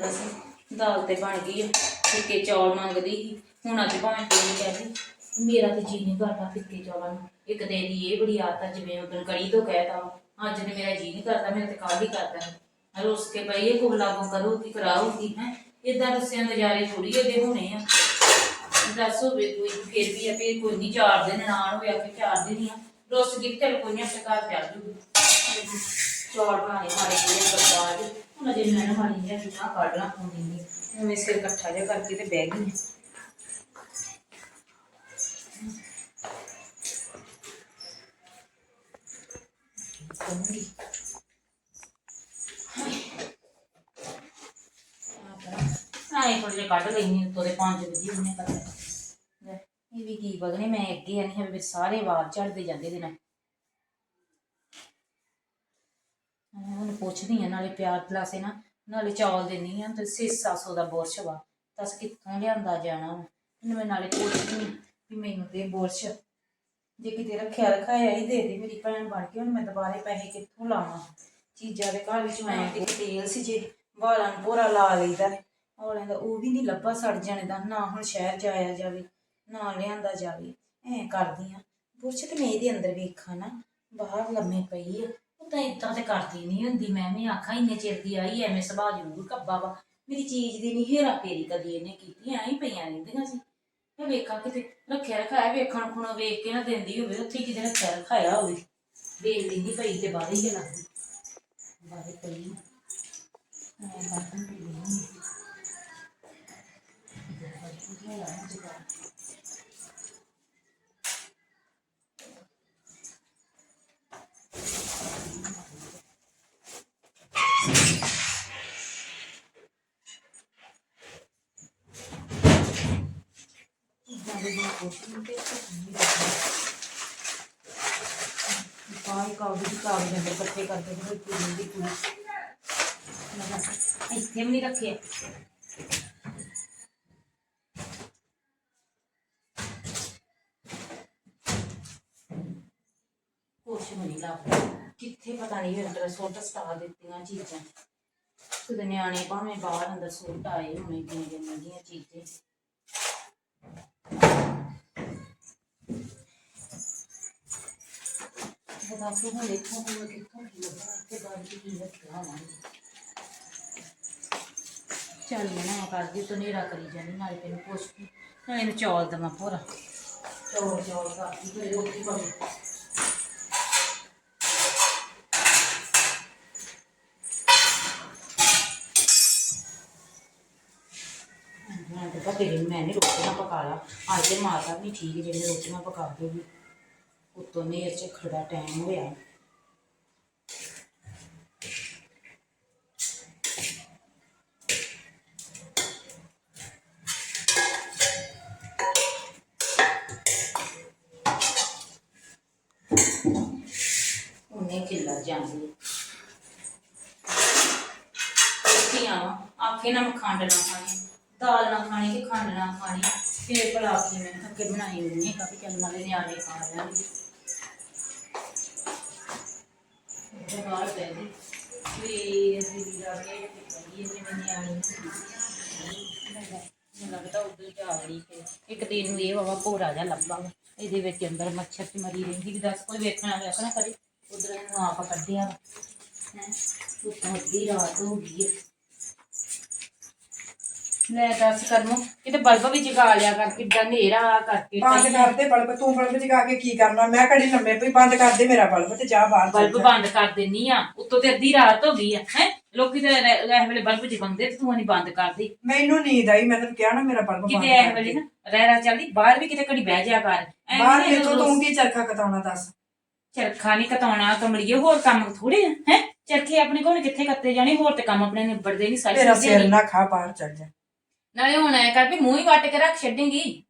ਦੱਸ ਦਾਲ ਤੇ ਬਣ ਗਈ ਆ। ਫਿੱਕੇ ਚੌਲ ਮੰਗਦੀ ਸੀ। ਹੁਣ ਅੱਜ ਭਾਵੇਂ ਕੋਈ ਕਹਿੰਦੀ। ਮੇਰਾ ਤੇ ਜੀ ਨਹੀਂ ਕਰਦਾ ਫਿੱਕੇ ਚੌਲਾਂ ਨੂੰ। ਇੱਕ ਦਿਨ ਦੀ ਇਹ ਬੜੀ ਆਦਤ ਆ ਜਿਵੇਂ ਉਦੋਂ ਕੜੀ ਤੋਂ ਕਹਿਤਾ ਅੱਜ ਤੇ ਮੇਰਾ ਜੀ ਨਹੀਂ ਕਰਦਾ, ਮੇਰਾ ਤੇ ਕੱਲ ਹੀ ਕਰਦਾ ਰੋਸ ਕੇ ਪਈ ਇਹ ਕੋਲ ਲਾਗੂ ਕਰੂਗੀ ਕਰਾਉਗੀ ਹੈ। ਇਦਾਂ ਰਸਿਆਂ ਨਜ਼ਾਰੇ ਥੋੜੀ ਇਹਦੇ ਹੋਣੇ ਆ। ਦੱਸੋ ਵੀ ਕੋਈ, ਫਿਰ ਵੀ ਆਪੇ ਕੋਈ ਨਹੀਂ ਚਾਰ ਦਿਨ ਨਾਨ ਹੋਇਆ ਕਿ ਚਾਰ ਦਿਨ ਹੀ ਆ। ਰੋਸ ਗਿਰ ਤੇ ਕੋਈ ਨਹੀਂ ਆਪਣੇ ਘਰ ਚੱਲ ਜੂਗੀ। ਚੌਲ ਪਾਣੇ ਮਾਰੇ ਜਿਹੜੇ ਬਰਬਾਦ ਹੁਣ ਅਜੇ ਮੈਂ ਨਾ ਮਾਰੀ ਜਾਂ ਨਾ ਕੱਢ ਲਾਂ ਪਾਉਂਦੀ ਨਹੀਂ ਮੈਂ ਸਿਰ ਇਕੱਠਾ ਜਿਹਾ ਕਰਕੇ ਤੇ ਬਹਿ ਗਈ ਹਾਂ। ਆਏ ਕੋਲ ਜੇ ਕੱਢ ਲੈਣੀ ਉੱਤੋਂ ਦੇ 5 ਵਜੇ ਉਹਨੇ ਕਰ ਇਹ ਵੀ ਕੀ ਬਗਨੇ ਮੈਂ ਅੱਗੇ ਆਨੀ ਹੈ ਸਾਰੇ ਵਾਲ ਝੜਦੇ ਜਾਂਦੇ ਦੇ ਨਾਲ ਮੈਂ ਉਹਨੂੰ ਪੁੱਛਦੀ ਆ ਨਾਲੇ ਪਿਆਰ ਪਲਾਸੇ ਨਾ ਨਾਲੇ ਚੌਲ ਦਿੰਨੀ ਆ ਤੇ 600 ਦਾ ਬੁਰਸ਼ ਵਾ। ਦੱਸ ਕਿੱਥੋਂ ਲਿਆਂਦਾ ਜਾਣਾ ਵਾ? ਇਹਨੂੰ ਮੈਂ ਨਾਲੇ ਪੁੱਛਦੀ ਵੀ ਮੈਨੂੰ ਦੇ ਬੁਰਸ਼। ਜੇ ਕਿਤੇ ਰੱਖਿਆ ਰਖਾਇਆ ਹੀ ਦੇ ਦੇ ਮੇਰੀ ਭੈਣ ਬਣ ਕੇ ਹੁਣ ਮੈਂ ਦੁਬਾਰੇ ਪੈਸੇ ਕਿੱਥੋਂ ਲਾਵਾਂ? ਚੀਜ਼ਾਂ ਦੇ ਘਰ ਵਿੱਚ ਮੈਂ ਇੱਕ ਤੇਲ ਸੀ ਜੇ ਵਾਲਾਂ ਨੂੰ ਪੂਰਾ ਲਾ ਲਈਦਾ। ਔਲਿਆਂ ਦਾ ਉਹ ਵੀ ਨਹੀਂ ਲੱਭਾ ਸੜ ਜਾਣੇ ਦਾ ਨਾ ਹੁਣ ਸ਼ਹਿਰ ਜਾਇਆ ਜਾਵੇ ਨਾ ਲਿਆਂਦਾ ਜਾਵੇ। ਐ ਕਰਦੀ ਆ। ਬੁਰਸ਼ ਤੇ ਮੈਂ ਇਹਦੇ ਅੰਦਰ ਵੇਖਾਂ ਨਾ ਬਾਹਰ ਲੰਮੇ ਪਈ ਆ। ਤਾਂ ਇਦਾਂ ਤੇ ਕਰਦੀ ਨਹੀਂ ਹੁੰਦੀ, ਮੈਂ ਵੀ ਆਖਾਂ ਇੰਨੇ ਚਿਰ ਦੀ ਆਈ, ਐਵੇਂ ਸੁਭਾਅ ਜ਼ਰੂਰ ਕੱਬਾ ਵਾ। ਮੇਰੀ ਚੀਜ਼ ਦੀ ਨਹੀਂ ਹੇਰਾ ਫੇਰੀ ਕਦੀ ਇਹਨੇ ਕੀਤੀ ਐਂ ਹੀ ਪਈਆਂ ਰਹਿੰਦੀਆਂ ਸੀ। ਮੈਂ ਵੇਖਾਂ ਕਿਤੇ ਰੱਖਿਆ ਰਖਾਇਆ, ਵੇਖਣ ਖੁਣੋ ਵੇਖ ਕੇ ਨਾ ਦਿੰਦੀ ਹੋਵੇ, ਉੱਥੇ ਕਿਤੇ ਰੱਖਿਆ ਰਖਾਇਆ ਹੋਵੇ। ਵੇਖ ਲੈਂਦੀ ਪਈ ਤੇ ਬਾਹਰ ਹੀ ਲੱਗਦੀ ਬਾਹਰ ਪਈ ਮੈਂ ਬਾਹਰ ਪਈ ਨਹੀਂ ਬਾਹਰ ਕਾਗਜ਼ ਕਾਗਜ਼ ਦੇ ਇਕੱਠੇ ਕਰਕੇ ਫਿਰ ਪੂਰੀ ਦੀ ਪੂਰੀ ਇੱਥੇ ਵੀ ਨਹੀਂ ਰੱਖੇ ਕੁਛ ਵੀ ਨਹੀਂ ਲੱਭਦਾ ਕਿੱਥੇ ਪਤਾ ਨਹੀਂ ਅੰਦਰ ਸੁੱਟ ਸਟਾ ਦਿੱਤੀਆਂ ਚੀਜ਼ਾਂ। ਕਿਤੇ ਨਿਆਣੇ ਭਾਵੇਂ ਬਾਹਰ ਅੰਦਰ ਸੁੱਟ ਆਏ ਹੋਣੇ ਕਿੰਨੀਆਂ ਮਹਿੰਗੀਆਂ ਚੀਜ਼ਾਂ। ਬਤਾ ਕੇ ਹੁਣ ਦੇਖੋ ਹੁਣ ਕਿੱਥੋਂ ਕੀ ਲੱਭਣਾ ਇੱਥੇ ਬਾਹਰ ਕੀ ਕੀ ਰੱਖਿਆ ਹੋਣਾ। ਚੱਲ ਮੈਂ ਨਾ ਕਰਦੀ ਤੂੰ ਨੇਰਾ ਕਰੀ ਜਾਨੀ, ਨਾਲੇ ਤੈਨੂੰ ਪੁੱਛ ਕੇ ਨਾਲੇ ਇਹਨੂੰ ਚੌਲ ਦਵਾਂ ਪੂਰਾ ਚੌਲ ਚੌਲ ਕਰਦੀ ਤੇ ਰੋਟੀ ਪਾਣੀ ਮੈਂ ਤਾਂ ਪਤਾ ਨਹੀਂ ਮੈਂ ਨਹੀਂ ਰੋਟੀਆਂ ਪਕਾ ਲਾ ਅੱਜ ਤੇ ਮਾਤਾ ਵੀ ਠੀਕ ਜਿਹੜੇ ਰੋਟੀਆਂ ਪਕਾ ਵੀ ਉੱਤੋਂ ਨੇਰ ਚ ਖੜਾ ਟਾਈਮ ਹੋਇਆ। ਉਹਨੇ ਕਿੱਲਾ ਜਾਂਦੀ ਆਖੇ ਨਾ ਮੈਂ ਖੰਡ ਨਾ ਖਾਣੀ, ਦਾਲ ਨਾ ਖਾਣੀ ਕਿ ਖੰਡ ਨਾ ਖਾਣੀ। ਫੇਰ ਭਲਾ ਕੀ ਮੈਂ ਥੱਕੇ ਬਣਾਈ ਨਹੀਂ ਕਾਫੀ, ਚੱਲ ਨਾਲੇ ਨਿਆਣੇ ਖਾ ਲੈਣਗੇ। ਉਹ ਬਾਹਰ ਪੈ ਗਈ। ਵੀ ਅਸੀਂ ਵੀ ਜਾ ਕੇ ਕਹੀਏ ਜਿਵੇਂ ਨਿਆਣੇ ਮੈਨੂੰ ਲੱਗਦਾ ਉਧਰ ਜਾ ਵੜੀ ਫਿਰ ਇੱਕ ਦਿਨ ਨੂੰ ਇਹ ਵਾਵਾ ਭੋਰਾ ਜਿਹਾ ਲੱਭਾ ਇਹਦੇ ਵਿੱਚ ਅੰਦਰ ਮੱਛਰ ਚ ਮਰੀ ਰਹਿੰਦੀ ਵੀ ਦੱਸ, ਕੋਈ ਵੇਖਣਾ ਵੇਖਣਾ ਕਰੇ ਉਧਰ ਇਹਨੂੰ ਆਪ ਕੱਢਿਆ। ਹੈ? ਉੱਤੋਂ ਅੱਧੀ ਰਾਤ ਹੋ ਗਈ ਹੈ। ਲੈ ਦੱਸ ਕਰਮੋ ਕਿਤੇ ਬਲਬ ਵੀ ਜਗਾ ਲਿਆ ਕਰ ਕਿੱਦਾਂ ਹਨੇਰਾ ਕਰਕੇ ਬੰਦ ਕਰ ਦੇ ਬਲਬ ਤੂੰ ਬਲਬ ਜਗਾ ਕੇ ਕੀ ਕਰਨਾ? ਮੈਂ ਘੜੀ ਲੰਮੇ ਪਈ ਬੰਦ ਕਰ ਦੇ ਮੇਰਾ ਬਲਬ ਤੇ ਜਾ ਬਾਹਰ ਚੱਲ ਬਲਬ ਜਾ। ਬੰਦ ਕਰ ਦਿੰਨੀ ਆ ਉੱਤੋਂ ਤੇ ਅੱਧੀ ਰਾਤ ਹੋ ਗਈ ਆ ਹੈ? ਲੋਕੀ ਤੇ ਇਹ ਵੇਲੇ ਬਲਬ ਜਗਾਉਂਦੇ ਤੇ ਤੂੰ ਨਹੀਂ ਬੰਦ ਕਰਦੀ। ਮੈਨੂੰ ਨੀਂਦ ਆਈ ਮੈਂ ਤੈਨੂੰ ਕਿਹਾ ਨਾ ਮੇਰਾ ਬਲਬ ਬੰਦ ਕਿਤੇ ਕਰ ਵੇਲੇ ਦੇ। ਨਾ ਰਹਿਰਾ ਚੱਲਦੀ ਬਾਹਰ ਵੀ ਕਿਤੇ ਘੜੀ ਬਹਿ ਜਾ ਕਰ। ਐਵੇਂ ਬਾਹਰ ਨੀ ਰੋਜ਼- ਤੂੰ ਕੀ ਚਰਖਾ ਕਤਾਉਣਾ ਦੱਸ। ਚਰਖਾ ਨਹੀਂ ਕਤਾਉਣਾ ਕਮਲੀਏ ਹੋਰ ਕੰਮ ਥੋੜੇ ਆ ਹੈ? ਚਰਖੇ ਆਪਣੇ ਕੋਲ ਕਿੱਥੇ ਕੱਤੇ ਜਾਣੇ ਹੋਰ ਤੇ ਕੰਮ ਆਪਣੇ ਨਿਬੜਦੇ ਨਹੀਂ ਸਾਰੇ ਤੇਰਾ ਸਿਰ ਨਾ ਖਾ ਬਾਹਰ ਚੱਲ ਜਾ। ਨਾਲੇ ਹੁਣ ਐ ਕਰ ਵੀ ਮੂੰਹ ਹੀ ਵੱਟ ਕੇ ਰੱਖ ਛੱਡੇਂਗੀ।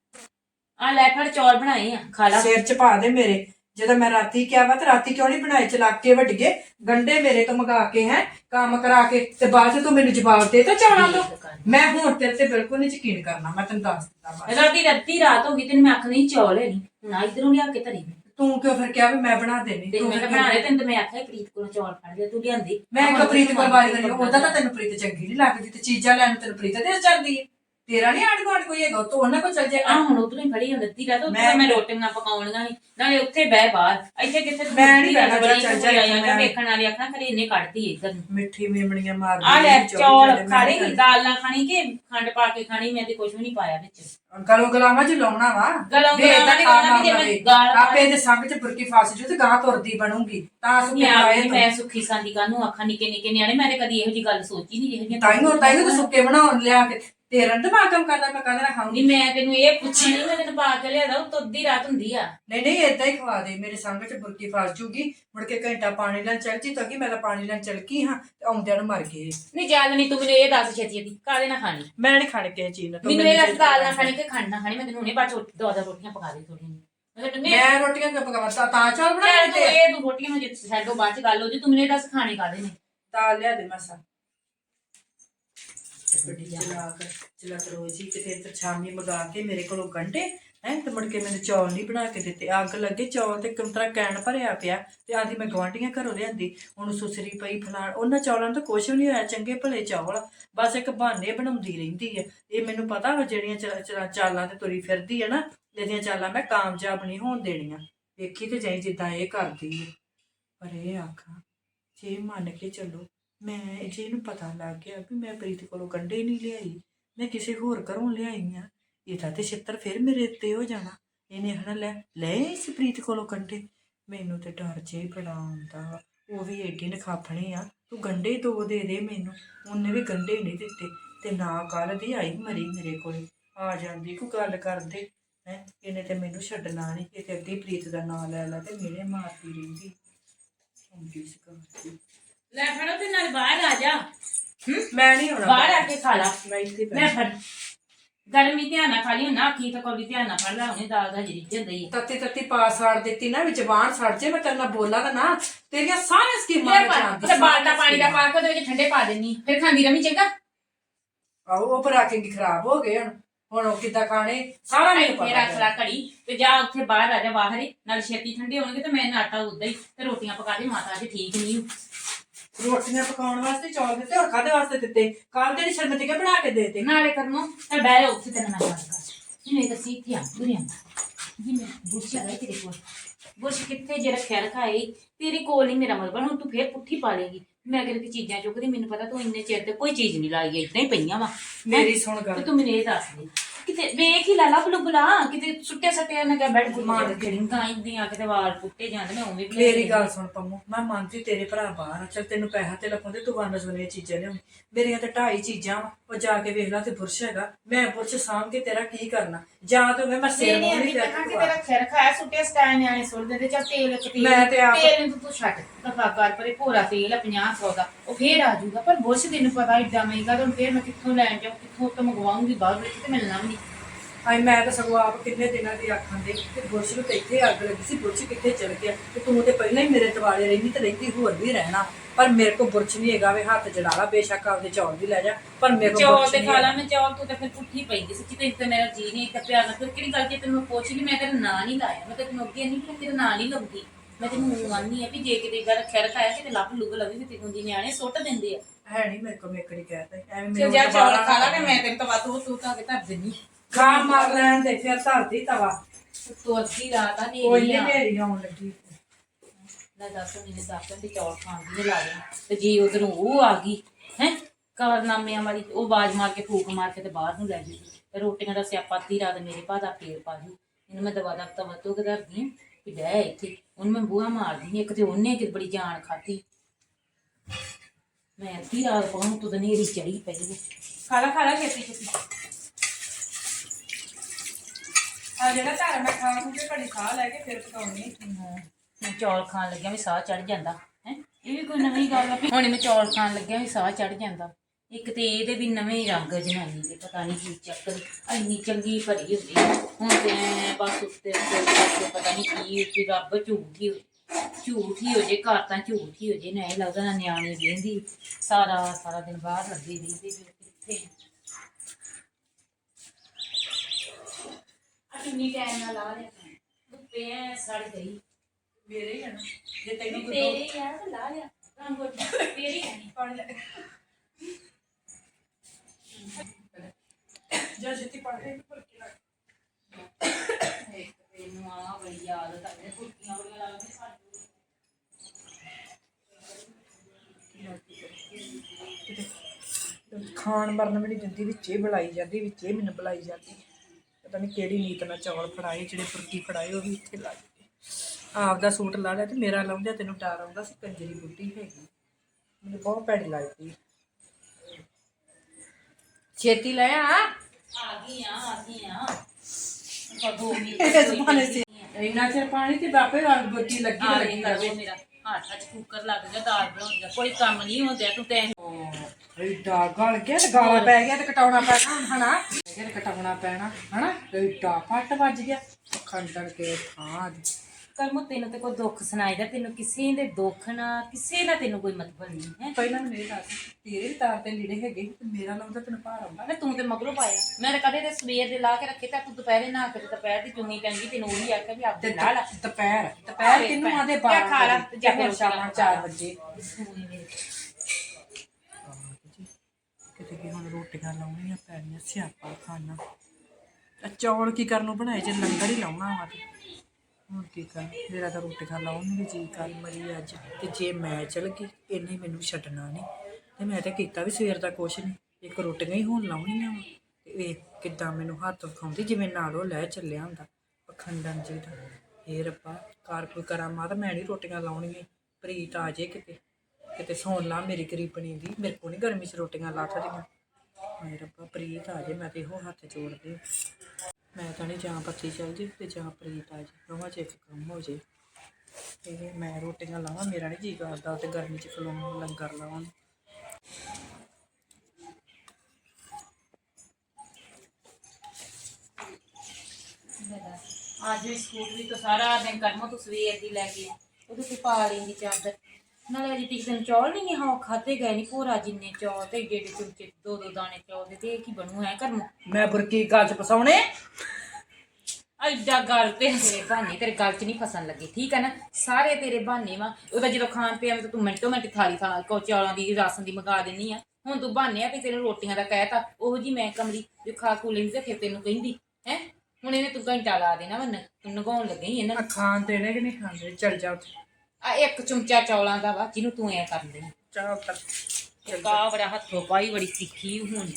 ਆ ਲੈ ਫੜ ਚੌਲ ਬਣਾਏ ਆ ਖਾ ਲਾ। ਸਿਰ ਚ ਪਾ ਦੇ ਮੇਰੇ। ਜਦੋਂ ਮੈਂ ਰਾਤੀ ਕਿਹਾ ਵਾ ਤੇ ਰਾਤੀ ਕਿਉਂ ਨਹੀਂ ਬਣਾਏ? ਚਲਾਕੇ ਵੱਢ ਗਏ ਗੰਡੇ ਮੇਰੇ ਤੋਂ ਮੰਗਾ ਕੇ ਹੈ ਕੰਮ ਕਰਾ ਕੇ। ਤੇ ਬਾਅਦ ਚ ਤੂੰ ਮੈਨੂੰ ਜਵਾਬ ਦੇ ਤਾ ਚਾਣਾ ਤੋਂ। ਮੈਂ ਹੁਣ ਤੇਰੇ ਤੇ ਬਿਲਕੁਲ ਨਹੀਂ ਯਕੀਨ ਕਰਨਾ ਮੈਂ ਤੈਨੂੰ ਦੱਸ ਦਿੱਤਾ ਵਾ ਰਾਤੀ ਰੱਤੀ ਰਾਤ ਹੋ ਗਈ ਤੈਨੂੰ ਮੈਂ ਆਖਣੀ ਚੌਲ ਹੈ ਨਹੀਂ ਹੁਣ ਇਧਰੋਂ ਲਿਆ ਕੇ ਧਰੀ। ਤੂੰ ਕਿਉਂ ਫਿਰ ਕਿਹਾ ਵੀ ਮੈਂ ਬਣਾ ਦੇਣੀ? ਤੇ ਮੈਂ ਫਿਰ ਬਣਾ ਲਿਆ ਤੈਨੂੰ ਤੇ ਮੈਂ ਆਖਿਆ ਪ੍ਰੀਤ ਕੋਲੋਂ ਚੌਲ ਫੜ ਲਿਆ ਤੂੰ ਲਿਆਂਦੀ। ਮੈਂ ਪ੍ਰੀਤ ਪਰਵਾਰੀ ਮੰਨ ਕਰੀ ਉਹਦਾ ਤਾਂ ਤੈਨੂੰ ਪ੍ਰੀਤ ਚੰਗੀ ਨਹੀਂ ਲੱਗਦੀ ਤੇ ਚੀਜ਼ਾਂ ਲੈਣ ਨੂੰ ਤੈਨੂੰ ਪ੍ਰੀਤ ਦੇ ਜਾਂਦੀ ਹੈ। ਤੇਰਾ ਨਹੀਂ ਆਂਢ ਗੁਆਂਢ ਕੋਈ ਹੈਗਾ ਤੂੰ ਉਹਨਾਂ ਕੋਲ ਚੱਲ ਆ ਜਾਏਗਾ ਹੁਣ ਉਧਰੋਂ ਹੀ ਖੜੀ ਹੁੰਦੀ ਰਾਤ ਉੱਥੇ ਮੈਂ- ਰੋਟੀਆਂ ਪਕਾਉਣੀਆਂ ਸੀ ਨਾਲੇ ਉੱਥੇ ਬਹਿ ਬਾਹਰ। ਇੱਥੇ ਕਿੱਥੇ ਤੂੰ ਮੈਂ ਨੀ ਉੱਠੀ ਰਾਤ ਬਹਿਣਾ, ਬੜੀ ਚੱਲ ਤੂੰ ਜਾ, ਆਈਆਂ ਮੈਂ- ਵੇਖਣ ਵਾਲੀ ਆਖਣਾ ਖਰੇ ਇਹਨੇ ਕੱਢਤੀ ਇੱਧਰ ਮਿੱਠੀ ਮੇਮਣੀਆਂ ਮਾਰਦੀ ਆ ਲੈ ਚੌਲ ਖਾਣੀ। ਦਾਲ ਖਾਣੀ ਕਿ ਖੰਡ ਪਾ ਕੇ ਖਾਣੀ? ਮੈਂ ਤੇ ਕੁਝ ਵੀ ਨਹੀਂ ਪਾਇਆ ਵਿੱਚ। ਗਲੋਂ ਗਲਾਵਾਂ ਚ ਲਾਉਣਾ ਵਾ। ਗਲੋਂ ਗਲਾਵਾਂ ਖਾ ਲਾਉਣਾ ਵੀ ਜੇ ਮੈਂ ਆਪੇ ਦੇ ਸੰਗ ਚ ਬੁਰਕੀ ਫਸ ਜੂ ਤੇ ਗਾਂ ਤੁਰਦੀ ਬਣੂਗੀ। ਤਾਂ ਮੈਂ ਆਏ ਮੈਂ ਸੁੱਖੀ ਸਾਂਦੀ ਕਾਨੂੰ ਆਖਾਂ ਨਿੱਕੇ ਨਿੱਕੇ ਨਿਆਣੇ ਮੈਂ ਤੇ ਕਦੀ ਇਹੋ ਜੀ ਗੱਲ ਸੋਚੀ ਨਹੀਂ ਜਿਹੋ ਤਾਈਓ ਤਾਈਓ ਤੇ ਸੁੱਕੇ ਬਣਾਉਣ ਲਿਆ ਕੇ। ਤੇਰਾ ਦਿਮਾਗ ਕੰਮ ਕਰਦਾ ਮੈਂ ਕਹਿੰਦਾ ਖਾਉਂਗੀ ਨਹੀਂ ਮੈਂ ਤੈਨੂੰ ਇਹ ਪੁੱਛੀ ਨਹੀਂ ਮੈਂ ਤੈਨੂੰ ਪਾ ਕੇ ਲਿਆਦਾ ਉਹ ਅੱਧੀ ਰਾਤ ਹੁੰਦੀ ਆ। ਨਹੀਂ ਨਹੀਂ ਏਦਾਂ ਹੀ ਖਵਾ ਦੇ ਮੇਰੇ ਸੰਗ ਚ ਬੁਰਕੀ ਫਸ ਜੂਗੀ। ਮੁੜ ਕੇ ਘੰਟਾ ਪਾਣੀ ਲੈਣ ਚੱਲ ਜੀ ਤਾਂ ਕਿ ਮੈਂ ਤਾਂ ਪਾਣੀ ਲੈਣ ਚੱਲ ਗਈ ਹਾਂ ਤੇ ਆਉਂਦਿਆਂ ਨੂੰ ਮਰ ਗਏ ਨਹੀਂ ਜਾਨ ਨਹੀਂ ਤੂੰ ਮੈਨੂੰ ਇਹ ਦੱਸ ਛੇਤੀ ਛੇਤੀ ਕਾਹਦੇ ਨਾਲ ਖਾਣੀ? ਮੈਂ ਨਹੀਂ ਖਾਣੇ ਕਿਸੇ ਚੀਜ਼ ਨਾਲ ਮੈਨੂੰ ਇਹ ਦੱਸ ਦਾਲ ਨਾਲ ਖਾਣੀ ਕਿ ਖੰਡ ਨਾਲ ਖਾਣੀ? ਮੈਂ ਤੈਨੂੰ ਹੁਣੇ ਬਾਅਦ ਚ ਦੋ ਦੋ ਰੋਟੀਆਂ ਪਕਾ ਦੇ ਥੋੜੀਆਂ ਮੈਂ ਰੋਟੀਆਂ ਕਿਉਂ ਪਕਾਵਾਂ? ਤਾਂ ਤਾਂ ਚੌਲ ਬਣਾ ਚੱਲ ਤੂੰ ਇਹ ਤੂੰ ਰੋਟੀਆਂ ਨੂੰ ਜੇ ਛੱਡੋ ਬਾਅਦ ਚ ਗੱਲ ਹੋ ਜੀ ਤੂੰ ਮੈਨੂੰ ਇਹ ਦੱਸ ਖਾਣੇ ਕਾਹਦੇ ਨੇ? ਦਾਲ ਲਿਆ ਦੇ ਮਸਾ। ਵੱਡੀ ਚਲਾਕ ਚਲਾਕ ਰੋਜ਼ ਕਿਤੇ ਤੇ ਸ਼ਾਮੀ ਮਗਾ ਕੇ ਮੇਰੇ ਕੋਲੋਂ ਗੰਢੇ, ਹੈ, ਤੇ ਮੁੜ ਕੇ ਮੈਨੂੰ ਚੌਲ ਨਹੀਂ ਬਣਾ ਕੇ ਦਿੱਤੇ। ਅੱਗ ਲੱਗੇ, ਚੌਲ ਤੇ ਕਿੰਤਰਾ ਕੈਨ ਭਰਿਆ ਪਿਆ, ਤੇ ਆਂਦੀ ਮੈਂ ਗਵਾਂਢੀਆਂ ਘਰੋਂ ਲਿਆਂਦੀ। ਹੁਣ ਸੁਸਰੀ ਪਈ ਫਲਾਣ, ਉਹਨਾਂ ਚੌਲਾਂ ਤੋਂ ਕੁਛ ਵੀ ਨਹੀਂ ਹੋਇਆ, ਚੰਗੇ ਭਲੇ ਚੌਲ। ਆ। ਬਸ ਇੱਕ ਬਹਾਨੇ ਬਣਾਉਂਦੀ ਰਹਿੰਦੀ ਹੈ ਇਹ ਮੈਨੂੰ ਪਤਾ ਵਾ ਜਿਹੜੀਆਂ ਚਾਲਾਂ ਤੇ ਤੁਰੀ ਫਿਰਦੀ ਹੈ ਨਾ, ਇਹਦੀਆਂ ਚਾਲਾਂ ਮੈਂ ਕਾਮਯਾਬ ਨਹੀਂ ਹੋਣ ਦੇਣੀਆਂ। ਵੇਖੀ ਤੇ ਜਾਈ ਜਿੱਦਾਂ ਇਹ ਕਰਦੀ ਹੈ ਪਰ ਇਹ ਆਖਾਂ, ਜੇ ਮੰਨ ਕੇ ਚੱਲੋ ਮੈਂ ਜੇ ਇਹਨੂੰ ਪਤਾ ਲੱਗ ਗਿਆ ਵੀ ਮੈਂ ਪ੍ਰੀਤ ਕੋਲੋਂ ਕੰਡੇ ਨਹੀਂ ਲਿਆਈ, ਮੈਂ ਕਿਸੇ ਹੋਰ ਘਰੋਂ ਲਿਆਈ ਆ ਇਹਦਾ ਤੇ ਛਿੱਤਰ ਫਿਰ ਮੇਰੇ ਉੱਤੇ ਹੋ ਜਾਣਾ। ਇਹਨੇ ਹਣਾ ਲੈ ਲੈ ਇਸ ਪ੍ਰੀਤ ਕੋਲੋਂ ਕੰਡੇ ਮੈਨੂੰ ਤੇ ਡਰ ਜੇ ਬੜਾ ਆਉਂਦਾ ਵਾ। ਉਹ ਵੀ ਏਡੀ ਨਖਾਫਣੀ ਆ। ਤੂੰ ਗੰਢੇ ਦੋ ਦੇ ਦੇ ਮੈਨੂੰ। ਉਹਨੇ ਵੀ ਗੰਢੇ ਨਹੀਂ ਦਿੱਤੇ ਤੇ ਨਾ ਕੱਲ ਦੀ ਆਈ ਮਰੀ ਮੇਰੇ ਕੋਲ। ਆ ਜਾਂਦੀ ਕੋਈ ਗੱਲ ਕਰਦੇ ਹੈ, ਇਹਨੇ ਤੇ ਮੈਨੂੰ ਛੱਡਣਾ ਨਹੀਂ। ਇਹ ਤੇ ਅੱਗੇ ਪ੍ਰੀਤ ਦਾ ਨਾਂ ਲੈ ਲੈ ਤੇ ਮੇਰੇ ਮਾਰਦੀ ਰਹਿੰਦੀ। ਹੁੰਦੀ ਸੀ ਕਰਦੀ ਲੈ ਫੜੋ ਤੇ ਨਾਲ ਬਾਹਰ ਆ ਜਾ। ਮੈਂ ਨਹੀਂ ਹੋਣਾ ਬਾਹਰ ਆ ਕੇ ਖਾ ਲਾ। ਮੈਂ ਇੱਥੇ ਲੈ ਫੜ। ਗਰਮੀ ਧਿਆਨ ਨਾਲ ਖਾ ਲਈ ਨਾ ਆਖੀ ਤਾਂ ਕੋਈ ਧਿਆਨ ਨਾਲ ਫੜ ਲਾ ਉਹਨੇ ਦਾਲ ਦਾ ਜਿਹੜੀ ਜਾਂਦੀ ਹੈ ਤੱਤੀ ਤੱਤੀ ਪਾ ਸਾੜ ਦਿੱਤੀ ਨਾ ਵਿੱਚ ਬਾਣ ਸੜ ਜੇ ਮੈਂ ਤੇਰੇ ਨਾਲ ਬੋਲਾਂ ਤਾਂ ਨਾ। ਤੇਰੀਆਂ ਸਾਰੀਆਂ ਸਕੀਮਾਂ ਲੈ ਵਿੱਚ ਪਾ ਆਉਂਦੀ ਤੇ ਬਾਲਟਾ ਪਾਣੀ ਦਾ ਪਾ ਕੇ ਉਹਦੇ ਵਿੱਚ ਠੰਡੇ ਪਾ ਦੇਣੀ ਫਿਰ ਖਾਂਦੀ ਰਵੀ ਚੰਗਾ? ਆਹੋ ਉਹ ਭਰਾ ਕੇ ਖਰਾਬ ਹੋ ਗਏ ਹੁਣ। ਹੁਣ ਉਹ ਕਿੱਦਾਂ ਖਾਣੇ? ਸਾਰਾ ਮੈਨੂੰ ਘੜੀ ਤੇ ਜਾ ਉੱਥੇ ਬਾਹਰ ਆ ਜਾ ਬਾਹਰ ਹੀ। ਨਾਲ ਛੇਤੀ ਠੰਡੇ ਹੋਣਗੇ ਤੇ ਮੈਂ ਆਟਾ ਉਦਾਂ ਹੀ ਤੇ ਰੋਟੀਆਂ ਪਕਾ ਦੇ ਮਾਤਾ ਜੀ ਠੀਕ ਨਹੀਂ। ਰੋਟੀਆਂ ਪਕਾਉਣ ਵਾਸਤੇ ਚੌਲ ਦਿੱਤੇ ਹੋਰ ਕਾਦੇ ਵਾਸਤੇ ਦਿੱਤੇ। ਕੱਲ ਤੇਰੀ ਸ਼ਰਮਤੀ ਕੇ ਬਣਾ ਕੇ ਦੇਤੇ? ਨਾਲੇ ਕਰਨੋਂ ਤੇ ਬਹਿ ਜਾ ਉੱਥੇ ਤੈਨੂੰ ਮੈਂ ਗੱਲ ਕਰ ਨਹੀਂ ਤਾਂ ਸਿੱਧੀ ਆ ਦੁਰੀਆਂ ਜੀ ਮੈਂ ਬੁਰਸ਼ ਆ ਤੇਰੇ ਕੋਲ। ਬੁਰਸ਼ ਕਿੱਥੇ ਜੇ ਰੱਖਿਆ ਰਖਾਈ? ਤੇਰੇ ਕੋਲ ਹੀ ਮੇਰਾ ਮਤਲਬ ਹੁਣ ਤੂੰ ਫੇਰ ਪੁੱਠੀ ਪਾ ਲੇਗੀ ਮੈਂ ਕਿਤੇ ਚੀਜ਼ਾਂ ਚੁੱਕਦੀ ਮੈਨੂੰ ਪਤਾ ਤੂੰ ਇੰਨੇ ਚਿਰ ਤੇ ਕੋਈ ਚੀਜ਼ ਨਹੀਂ ਲਾਈ ਇਦਾਂ ਹੀ ਪਈਆਂ ਵਾ। ਮੇਰੀ ਸੁਣ ਗੱਲ। ਤੂੰ ਮੈਨੂੰ ਇਹ ਦੱਸ ਦੇ। ਕਿਤੇ ਵੇਖ ਹੀ ਲਾਲਾ ਬਲੁਬਲਾ ਕਿਤੇ ਸੁੱਟੇ ਸੱਟੇ ਨਾ ਕਿ ਬੈਡ ਗੁਮਾਨ ਕਿੜੀਆਂ ਇੰਦੀਆਂ ਕਿਤੇ ਵਾਲ ਪੁੱਟੇ ਜਾਂਦੇ ਮੈਂ ਉਵੇਂ ਵੀ ਲੈ ਮੇਰੀ ਕੇ ਗੱਲ ਸੁਣ ਪੰਮੋ ਮੈਂ ਮੰਨਦੀ ਤੇਰੇ ਭਰਾ ਬਾਹਰ ਆ, ਚੱਲ ਤੈਨੂੰ ਪੈਸਾ ਤੇ ਲਪਾਉਂਦੇ ਤੂੰ ਵੰਨ ਸੁਣੀਆਂ ਚੀਜ਼ਾਂ ਲਿਆਉਂ ਮੇਰੀਆਂ ਤੇ ਢਾਈ ਚੀਜ਼ਾਂ ਵਾ ਉਹ ਜਾ ਕੇ ਵੇਖ ਲੈ ਤੇ ਬੁਰਸ਼ ਹੈਗਾ। ਮੈਂ ਬੁਰਸ਼ ਸਾਂਭ ਕੇ ਤੇਰਾ ਕੀ ਕਰਨਾ? ਜਾਂ ਤੇ ਮੈਂ ਸਿਰ ਨਹੀਂ ਮੋਹ ਨਹੀਂ ਨਹੀਂ ਅਭੀ ਤੱਕ ਕਿਤੇ ਰੱਖਿਆ ਰਖਾਇਆ ਸੁੱਟੇ ਸਟਾਇ ਨਿਆਣੇ ਸੁੱਟ ਦਿੰਦੇ ਚੱਲ ਤੇਲ ਇੱਕ ਤੇਲ ਮੈਂ ਤੇ ਆਪ- ਤੇਲ ਨੂੰ ਤੂੰ ਛੱਡ। ਦਫਾ ਕਰ ਪਰੇ ਭੋਰਾ ਤੇਲ ਆ 50 ਦਾ ਉਹ ਫੇਰ ਆ ਜਾਊਗਾ। ਪਰ ਬੁਰਸ਼ ਤੈਨੂੰ ਪਤਾ ਏਡਾ ਮਹਿੰਗਾ ਤਾਂ ਹੁਣ ਫੇਰ ਮੈਂ ਕਿੱਥੋਂ ਲੈਣ ਜਾਊਂ ਕਿੱਥੋਂ ਤੋਂ ਮੰਗਵਾਉਂਗੀ ਬਾਹਰ ਵਿੱਚ ਤੇ ਮਿਲਣਾ ਵੀ ਨਹੀਂ ਆਈ ਮੈਂ ਤਾਂ ਸਗੋਂ ਆਪ ਕਿੰਨੇ ਦਿਨਾਂ ਦੀ ਆਖਾਂ ਦੇ ਕਿ ਬੁਰਸ਼ ਨੂੰ ਤੇ ਇੱਥੇ ਅੱਗ ਲੱਗੀ ਸੀ ਬੁਰਸ਼ ਕਿੱਥੇ ਚਲ ਗਿਆ? ਤੇ ਤੂੰ ਤੇ ਪਹਿਲਾਂ ਹੀ ਮੇਰੇ ਦਿਵਾਲੇ ਰਹਿੰਦੀ ਤੇ ਰਹਿੰਦੀ ਹੋਰ ਵੀ ਰਹਿਣਾ। ਪਰ ਮੇਰੇ ਕੋਲ ਬੁਰਸ਼ ਨਹੀਂ ਹੈਗਾ ਵੇ ਹੱਥ ਜੜਾ ਲਾ ਬੇਸ਼ੱਕ ਆਪਦੇ ਚੌਲ ਵੀ ਲੈ ਜਾ ਪਰ ਮੇਰੇ ਕੋਲ ਚੌਲ ਬੁਰਸ਼ ਤੇ ਨਹੀਂ ਖਾ ਲਾ ਹੈਗਾ। ਮੈਂ ਚੌਲ ਤੂੰ ਤਾਂ ਫਿਰ ਪੁੱਠੀ ਪਈ ਗਈ ਸੱਚੀ ਤੇ ਮੇਰਾ ਜੀ ਨਹੀਂ ਤਾਂ ਪਿਆਰ ਨਾਲ। ਫਿਰ ਕਿਹੜੀ ਗੱਲ ਜੇ ਤੈਨੂੰ ਪੁੱਛ ਲਈ ਮੈਂ ਤੇਰਾ ਨਾਂ ਨਹੀਂ ਲਾਇਆ ਮੈਂ ਤੈਨੂੰ ਅੱਗੇ ਨਹੀਂ ਕਿ ਤੇਰਾ ਨਾਂ ਨਹੀਂ ਲਾਉਂਦੀ ਮੈਂ ਤੈਨੂੰ ਮੰਨਨੀ ਆ ਵੀ ਜੇ ਕਿਤੇ ਗੱਲ ਰੱਖਿਆ ਰਖਾਇਆ ਕਿਤੇ ਲੱਭ ਲੁੱਗ ਲਵੇ ਵੀ ਤੇ ਹੁੰਦੀ ਨਿਆਣੇ ਸੁੱਟ ਦਿੰਦੇ ਆ। ਹੈ ਨਹੀਂ ਮੇਰੇ ਕੋਲ ਮੇਕੜੀ ਕਹਿਤਾ ਐਵੇਂ ਚਲ ਜਾ ਚੌਲ ਖਾ ਲਾ ਤੇ ਮੈਂ ਤੈਨੂੰ ਤੂੰ ਤੂੰ ਤਾਂ ਕੇ ਧਰ ਖਾ ਮਾਰ ਲੈਣ ਦੇ ਫਿਰ ਧਰਦੀ ਤਵਾ। ਤੂੰ ਅੱਧੀ ਰਾਤ ਆ ਕੋਈ ਨਹੀਂ ਨਹੀਂ ਆ। ਮੇਰੀ ਆਉਣ ਲੱਗੀ। ਲੈ ਦੱਸ ਮੈਨੂੰ ਦੱਸ ਤੇ ਚੌਲ ਖਾਣ ਦੀ ਲਾ ਦੇ। ਤੇ ਜੀ ਉਧਰੋਂ ਉਹ ਆ ਗਈ ਹੈ ਕਾਰਨਾਮਿਆਂ ਵਾਲੀ ਉਹ ਬਾਜ ਮਾਰ ਕੇ ਫੂਕ ਮਾਰ ਕੇ ਤੇ ਬਾਹਰ ਨੂੰ ਲੈ ਗਈ। ਤੇ ਰੋਟੀਆਂ ਦਾ ਸਿਆਪਾ ਅੱਧੀ ਰਾਤ ਮੇਰੇ ਭਾ ਦਾ ਫੇਰ ਪਾ ਜੂ ਇਹਨੂੰ ਮੈਂ ਦਵਾ ਦਾ ਤਵਾ ਤੋਂ ਕਰਦੀ ਕਿ ਡੈ ਇੱਥੇ। ਉਹਨੂੰ ਮੈਂ ਬੂਹਾ ਮਾਰਦੀ। ਇੱਕ ਤੇ ਉਹਨੇ ਕਿ ਬੜੀ ਜਾਨ ਖਾਤੀ ਮੈਂ ਅੱਧੀ ਰਾਤ ਪਹੁੰਚ ਤੂੰ ਤਾਂ ਨੇਰੀ ਚੜੀ ਪਈ ਏ। ਖਾ ਲਾ ਖਾ ਲਾ ਛੇਤੀ ਛੇਤੀ ਆ ਜਿਹੜਾ ਧਰ ਮੈਂ ਖਾ ਕੇ ਘੜੀ ਸਾਹ ਲੈ ਕੇ ਫਿਰ ਪਕਾਉਣੀ ਮੈਂ ਚੌਲ ਖਾਣ ਲੱਗਿਆ ਵੀ ਸਾਹ ਚੜ ਜਾਂਦਾ, ਹੈ? ਇਹ ਵੀ ਕੋਈ ਨਵੀਂ ਗੱਲ ਆ ਵੀ ਹੁਣ ਮੈਂ ਚੌਲ ਖਾਣ ਲੱਗਿਆ ਵੀ ਸਾਹ ਚੜ ਜਾਂਦਾ। ਇੱਕ ਤੇ ਇਹਦੇ ਵੀ ਨਵੇਂ ਰੰਗ ਜਨਾਨੀ ਦੇ, ਪਤਾ ਨਹੀਂ ਕੀ ਚੱਕਰ, ਇੰਨੀ ਚੰਗੀ ਭਰੀ ਹੁੰਦੀ ਆ। ਹੁਣ ਤੇ ਬਸ ਉੱਤੇ ਉੱਤੇ ਪਤਾ ਨਹੀਂ ਕੀ ਕਿ ਰੱਬ ਝੂਠੀ ਹੋ ਝੂਠੀ ਹੋ ਜੇ, ਘਰ ਤਾਂ ਝੂਠੀ ਹੋ ਜੇ, ਨਾ ਇਹ ਲੱਗਦਾ ਨਾ ਨਿਆਣੀ ਵੇਂਦੀ, ਸਾਰਾ ਸਾਰਾ ਦਿਨ ਬਾਹਰ ਲੱਗੀ ਰਹਿੰਦੀ ਵੀ ਕਿੱਥੇ? ਕਿੰਨੀ ਟਾਈਮ ਨਾਲ ਲਾ ਲਿਆ? ਧੁੱਪੇ ਐ ਸੜ ਗਈ ਮੇਰੇ ਹੀ ਆ ਨਾ। ਜੇ ਤੈਨੂੰ ਕੋਈ ਤੇਰੇ ਹੀ ਆ ਤੇ ਲਾ ਲਿਆ। ਰੰਗੋਲੀ ਤੇਰੀ ਹੀ ਆ ਪੜ ਲੈ। ਜਾ ਜਿੱਤੀ ਪੜ ਲੈ ਪਰ ਕੀ ਲੱਗ ਤੈਨੂੰ ਆ ਬੜੀ ਯਾਦ ਕਰਦੇ ਕੁੱਤੀਆਂ ਬੜੀਆਂ ਲੱਗਦੀਆਂ ਸਾਨੂੰ ਖਾਣ ਮਰਨ ਵੀ ਨਹੀਂ ਦਿੰਦੀ ਵਿੱਚੇ ਬੁਲਾਈ ਜਾਂਦੀ ਵਿੱਚੇ ਮੈਨੂੰ ਬੁਲਾਈ ਜਾਂਦੀ। ਪਤਾ ਨਹੀਂ ਕਿਹੜੀ ਨੀਤ ਨਾਲ ਚੌਲ ਫੜਾਏ ਜਿਹੜੇ ਫੁਰਕੀ ਫੜਾਏ ਉਹ ਵੀ ਇੱਥੇ ਲੱਗ ਗਏ। ਆਪ ਦਾ ਸੂਟ ਲਾ ਲਿਆ ਤੇ ਮੇਰਾ ਲਾਉਂਦਿਆ ਤੈਨੂੰ ਡਰ ਆਉਂਦਾ ਸੀ ਕੰਜਰੀ ਬੁੱਢੀ ਹੈਗੀ। ਮੈਨੂੰ ਬਹੁਤ ਭੈੜੀ ਲੱਗਦੀ। ਛੇਤੀ ਲੈ ਆ। ਆ ਗਈ ਆ ਆ ਗਈ ਆ। ਕਦੋਂ ਵੀ ਇੰਨਾ ਚਿਰ ਪਾਣੀ ਤੇ ਬਾਪੇ ਨਾਲ ਬੱਤੀ ਲੱਗੀ ਲੱਗੀ ਰਹੀ ਰਵੇ ਕਰੋ ਮੇਰਾ ਹੱਥ ਚ ਕੁੱਕਰ ਲੱਗ ਗਿਆ ਦਾਲ ਬਣਾਉਂਦੀ ਆ ਕੋਈ ਕੰਮ ਨਹੀਂ ਹੁੰਦਾ ਤੂੰ ਤੈਂ ਏਡਾ ਗਲ ਗਿਆ ਤੇ ਗਾਲਾ ਪੈ ਗਿਆ ਤੇ ਕਟਾਉਣਾ ਪੈਣਾ ਹਨਾ। ਤੇ ਕਟਾਉਣਾ ਪੈਣਾ ਹਨਾ। ਏਡਾ ਫੱਟ ਵੱਜ ਗਿਆ। ਖੰਡਰ ਕੇ ਥਾਂ ਦੀ। ਕਰਮੋ ਤੈਨੂੰ ਤੇ ਕੋਈ ਦੁੱਖ ਸੁਣਾਈਦਾ ਤੈਨੂੰ ਕਿਸੇ ਦੇ ਦੁੱਖ ਨਾ ਕਿਸੇ ਨਾਲ ਤੈਨੂੰ ਕੋਈ ਮਤਲਬ ਨਹੀਂ ਹੈ। ਪਹਿਲਾਂ ਮੈਨੂੰ ਇਹ ਦੱਸ ਤੇਰੇ ਵੀ ਤਾਰ ਤੇ ਲੀੜੇ ਹੈਗੇ ਤੇ ਮੇਰਾ ਲਾਉਂਦਾ ਤੈਨੂੰ ਭਾਰ ਆਉਂਦਾ। ਮੈਂ ਤੂੰ ਤੇ ਮਗਰੋਂ ਪਾਇਆ। ਮੈਂ ਤਾਂ ਕਦੇ ਤੇ ਸਵੇਰ ਦੇ ਲਾ ਕੇ ਰੱਖੇ ਤਾਂ ਤੂੰ ਦੁਪਹਿਰੇ ਨਾ ਕੇ ਦੁਪਹਿਰ ਦੀ ਚੁੰਨੀ ਪੈਂਦੀ ਤੈਨੂੰ ਉਹੀ ਆਖਿਆ ਵੀ ਆਪਦੇ ਲਾ ਲਾ ਦੁਪਹਿਰ ਦੁਪਹਿਰ ਕਿੰਨੂੰ ਆਦੇ ਕਿਆ 12 ਖਾ ਲਾ, ਵਜੇ ਜਾ ਫਿਰ ਸ਼ਾਮਾਂ 4 ਵਜੇ। ਕਿ ਹੁਣ ਰੋਟੀਆਂ ਲਾਉਣੀਆਂ ਪੈਣੀਆਂ, ਸਿਆਪਾ ਖਾਣਾ। ਚੌਲ ਕੀ ਕਰਨ ਨੂੰ ਬਣਾਏ? ਜੇ ਲੰਗਰ ਹੀ ਲਾਉਣਾ ਵਾ ਤੇ। ਹੁਣ ਕੀ ਕਰ? ਮੇਰਾ ਤਾਂ ਰੋਟੀਆਂ ਲਾਉਣ ਨੂੰ ਵੀ ਜੀ ਕਰ ਮਰੀ ਅੱਜ। ਤੇ ਜੇ ਮੈਂ ਚਲ ਗਈ, ਇਹਨੇ ਮੈਨੂੰ ਛੱਡਣਾ ਨਹੀਂ। ਤੇ ਮੈਂ ਤਾਂ ਕੀਤਾ ਵੀ ਸਵੇਰ ਦਾ ਕੁਛ ਨਹੀਂ। ਇੱਕ ਰੋਟੀਆਂ ਹੀ ਹੁਣ ਲਾਉਣੀਆਂ ਵਾ। ਤੇ ਇਹ ਕਿੱਦਾਂ ਮੈਨੂੰ ਹੱਥ ਵਿਖਾਉਂਦੀ ਜਿਵੇਂ ਨਾਲ ਉਹ ਲੈ ਚੱਲਿਆ ਹੁੰਦਾ। ਪਖੰਡਨ ਜੀ ਦਾ। ਇਹ ਰੱਬਾ ਕਾਰ ਕੋਈ ਕਰਾਮਾਤ ਮੈਂ ਨਹੀਂ ਰੋਟੀਆਂ ਲਾਉਣੀਆਂ। ਪ੍ਰੀਤ ਆ ਜੇ ਕਿਤੇ। ਕਿਤੇ ਸੌਣ ਲਾ ਮੇਰੀ ਗਰੀਬਣੀ ਦੀ, ਮੇਰੇ ਕੋਲ ਨਹੀਂ ਗਰਮੀ 'ਚ ਰੋਟੀਆਂ ਲੱਥਦੀਆਂ ਹਾਏ ਰੱਬਾ, ਪ੍ਰੀਤ ਆ ਜੇ, ਮੈਂ ਤੇ ਇਹੋ ਹੱਥ ਜੋੜਦੀ ਮੈਂ ਤਾਂ ਨਹੀਂ ਜਾਂ ਪੱਤੀ ਚੱਲ ਜੇ ਤੇ ਜਾਂ ਪ੍ਰੀਤ ਆ ਜੇ, ਦੋਵਾਂ 'ਚ ਇੱਕ ਕੰਮ ਹੋ ਜੇ। ਤੇ ਮੈਂ ਰੋਟੀਆਂ ਲਾਵਾਂ, ਮੇਰਾ ਨਹੀਂ ਜੀ ਕਰਦਾ ਤੇ ਗਰਮੀ 'ਚ ਖਲੋਣ, ਲੰਗਰ ਲਾਵਾਂ। ਅੱਜ ਵੀ ਸਕੂਟਰੀ ਤੋਂ ਸਾਰਾ ਦਿਨ ਕਰਮੋ ਤੂੰ ਸਵੇਰ ਦੀ ਲੈ ਕੇ ਉਹਦੇ ਤੇ ਪਾ ਲੈਂਦੀ ਚਾਦਰ। ਨਾਲੇ ਅਜੇ ਤੀਕ ਦਿਨ ਚੌਲ ਨਹੀਂ ਹਾਂ ਖਾਤੇ ਗਏ ਨਹੀਂ ਪੂਰਾ ਜਿੰਨੇ ਚੌਲ ਤੇ ਏਡੇ ਚਮਚੇ ਦੋ ਦੋ ਦਾਣੇ ਚੌਲ ਦੇ ਤੇ ਇਹ ਕੀ ਬਣੂ ਹੈ ਕਰਮੋ? ਮੈਂ ਬੁਰਕੀ ਗੱਲ 'ਚ ਫਸਾਉਣੇ? ਐਡਾ ਗੱਲ ਤੇ ਤੇਰੇ ਬਹਾਨੇ ਤੇਰੇ ਗੱਲ 'ਚ ਨਹੀਂ ਫਸਣ ਲੱਗੀ ਠੀਕ ਹੈ ਨਾ? ਸਾਰੇ ਤੇਰੇ ਬਹਾਨੇ ਵਾ। ਉਹ ਤਾਂ ਜਦੋਂ ਖਾਣ ਪਿਆ ਤਾਂ ਤੂੰ ਮਿੰਟੋ ਮਿੰਟ ਥਾਲੀ ਥਾਲ ਕੋ ਚੌਲਾਂ ਦੀ ਰਾਸ਼ਨ ਦੀ ਮੰਗਾ ਦਿੰਨੀ ਆ। ਹੁਣ ਤੂੰ ਬਹਾਨੇ ਆ ਵੀ ਤੈਨੂੰ ਰੋਟੀਆਂ ਦਾ ਕਹਿਤਾ ਉਹੋ ਜੀ ਮੈਂ ਕਮਲੀ ਜੋ ਖਾ ਖੂ ਲੈਂਦੀ ਤੇ ਫਿਰ ਤੈਨੂੰ ਕਹਿੰਦੀ ਹੈ? ਹੁਣ ਇਹਨੇ ਤੂੰ ਘੰਟਾ ਲਾ ਦੇਣਾ ਵਾ ਤੂੰ ਨਗਾਉਣ ਲੱਗੀ ਇਹਨਾਂ ਆ ਖਾਣ ਦੇਣੇ ਕਿ ਨਹੀਂ ਖਾਂਦੇ ਚੱਲ ਜਾ ਉੱਥੇ। ਆ ਇੱਕ ਚਮਚਾ ਚੌਲਾਂ ਦਾ ਵਾ ਜਿਹਨੂੰ ਤੂੰ ਐ ਕਰ ਦੇ ਚਾਹ ਤੱਕ ਕਾ ਬੜਾ ਹੱਥੋਂ ਪਾਈ ਬੜੀ ਤਿੱਖੀ ਹੁਣ।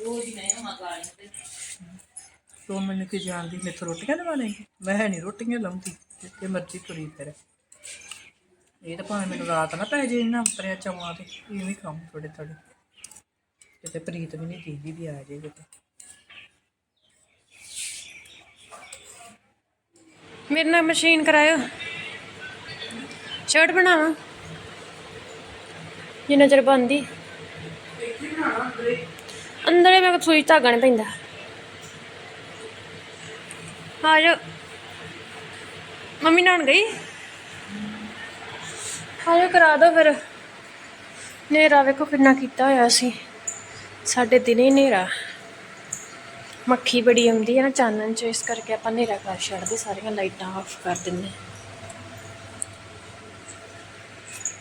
ਉਹ ਜੀ ਮੈਂ ਮੰਗਾ ਲਈ ਤੇ ਤੂੰ ਮੈਨੂੰ ਕੀ ਜਾਣਦੀ ਮੈਥੋਂ ਰੋਟੀਆਂ ਲਵਾਣੇਗੀ ਮੈਂ ਨਹੀਂ ਰੋਟੀਆਂ ਲਾਉਂਦੀ ਜਿੱਥੇ ਮਰਜ਼ੀ ਤੁਰੀ ਫਿਰ। ਇਹ ਤਾਂ ਭਾਵੇਂ ਮੈਨੂੰ ਰਾਤ ਨਾ ਪੈ ਜੇ ਇਹਨਾਂ ਉਤਰਿਆ ਚਵਾਂ ਤੇ ਇਹ ਵੀ ਕੰਮ ਥੋੜੇ ਥੋੜੇ ਕਿਤੇ ਪ੍ਰੀਤ ਵੀ ਨਹੀਂ ਦੀਦੀ ਵੀ ਆ ਜੇ ਕਿਤੇ। ਮੇਰੇ ਨਾਲ ਮਸ਼ੀਨ ਕਰਾਇਓ। ਸ਼ਰਟ ਬਣਾਵਾਂ? ਜਿੰਨਾ ਚਿਰ ਬੰਦੀ ਅੰਦਰੇ ਮੈਂ ਸੂਈ ਧਾਗਾ ਨਹੀਂ ਪੈਂਦਾ। ਆ ਜਾ ਮੰਮੀ ਨਾਨ ਗਈ? ਆ ਜਾ ਕਰਾ ਦੋ ਫਿਰ। ਨੇਰਾ ਵੇਖੋ ਕਿੰਨਾ ਕੀਤਾ ਹੋਇਆ ਸੀ। ਸਾਡੇ ਦਿਨੇ ਨੇਰਾ ਮੱਖੀ ਬੜੀ ਆਉਂਦੀ ਹੈ ਨਾ ਚਾਨਣ ਚ, ਇਸ ਕਰਕੇ ਆਪਾਂ ਹਨੇਰਾ ਕਰ ਛੱਡਦੇ, ਸਾਰੀਆਂ ਲਾਈਟਾਂ ਆਫ ਕਰ ਦਿੰਦੇ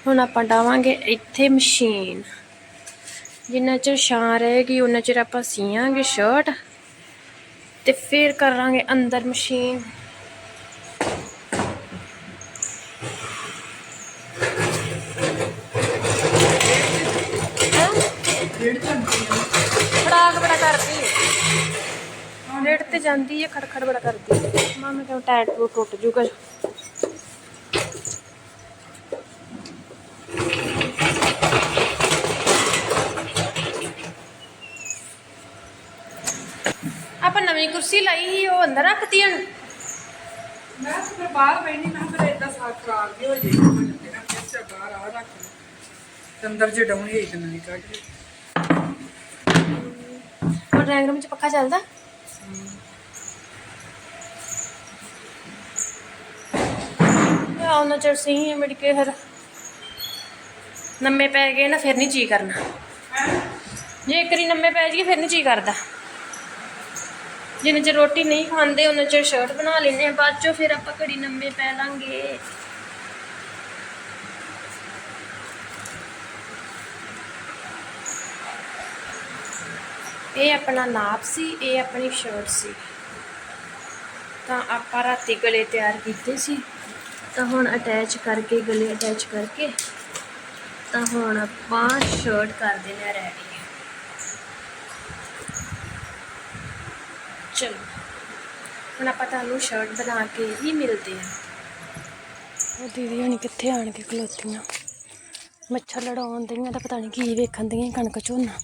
ਹੁਣ ਆਪਾਂ ਡਾਵਾਂਗੇ ਇੱਥੇ ਮਸ਼ੀਨ। ਜਿੰਨਾ ਚਿਰ ਛਾਂ ਰਹੇਗੀ ਉਹਨਾਂ ਚਿਰ ਆਪਾਂ ਸੀਆਂਗੇ ਸ਼ਰਟ ਤੇ ਫਿਰ ਕਰਾਂਗੇ ਅੰਦਰ ਮਸ਼ੀਨ। ਖੜਾਕ ਬੜਾ ਕਰਦੀ। ਹੈ ਰੇਟ ਤੇ ਜਾਂਦੀ ਹੈ ਖੜਖੜ ਬੜਾ ਕਰਦੀ। ਹੈ ਮਾਮੇ ਕਿਉਂ ਟਾਇਰ ਟੂ ਟੁੱਟ ਜੂਗਾ ਆਪਾਂ ਨਵੀਂ ਕੁਰਸੀ ਲਾਈ ਸੀ ਉਹ ਅੰਦਰ ਰੱਖਤੀ ਹਣ? ਮੈਂ ਤਾਂ ਫਿਰ ਬਾਹਰ ਬੈਣੀ ਮੈਂ ਫਿਰ ਇਦਾਂ ਸਾਥ ਖਰਾਬ ਵੀ ਹੋ ਜੇ ਮੇਰਾ ਫਿਰ ਬਾਹਰ ਆ ਰੱਖ ਤੇ ਅੰਦਰ ਜੇ ਡਾਉਣੀ ਹੈ ਨਵੀਂ ਕੱਢ ਲਈ। ਔਰ ਡਰਾਇੰਗ ਰੂਮ ਚ ਪੱਖਾ ਚੱਲਦਾ? ਉਹਨਾਂ ਚਿਰ ਸਹੀ ਹੈ ਮੇਰੀ ਕੇ ਫਿਰ। ਨੰਮੇ ਪੈ ਗਏ ਨਾ ਫਿਰ ਨਹੀਂ ਜੀ ਕਰਨਾ। ਜੇ ਇੱਕ ਵਾਰੀ ਨੰਮੇ ਪੈ ਜਾਈਏ ਫਿਰ ਨਹੀਂ ਜੀ ਕਰਦਾ। ਜਿੰਨੇ ਚਿਰ ਰੋਟੀ ਨਹੀਂ ਖਾਂਦੇ ਉਹਨਾਂ ਚਿਰ ਸ਼ਰਟ ਬਣਾ ਲੈਂਦੇ ਆ ਬਾਅਦ ਚੋਂ ਫਿਰ ਆਪਾਂ ਘੜੀ ਨੰਮੇ ਪੈ ਲਾਂਗੇ। ਇਹ ਆਪਣਾ ਨਾਪ ਸੀ, ਇਹ ਆਪਣੀ ਸ਼ਰਟ ਸੀ। ਤਾਂ ਆਪਾਂ ਰਾਤੀ ਗਲੇ ਤਿਆਰ ਕੀਤੇ ਸੀ। ਤਾਂ ਹੁਣ ਅਟੈਚ ਕਰਕੇ, ਗਲੇ ਅਟੈਚ ਕਰਕੇ, ਤਾਂ ਹੁਣ ਆਪਾਂ ਸ਼ਰਟ ਕਰ ਦੇਣਾ ਰੈਡੀ ਚਲੋ ਹੁਣ ਆਪਾਂ ਤੁਹਾਨੂੰ ਸ਼ਰਟ ਬਣਾ ਕੇ ਹੀ ਮਿਲਦੇ ਹਾਂ ਉਹ ਦੀਦੀ ਹਣੀ ਕਿੱਥੇ ਆਣ ਕੇ ਖਲੋਤੀਆਂ ਮੱਛਰ ਲੜਾਉਣ ਦਈਆਂ ਤਾਂ ਪਤਾ ਨਹੀਂ ਕੀ ਵੇਖਣ ਦਈਆਂ ਕਣਕ ਝੋਨਾ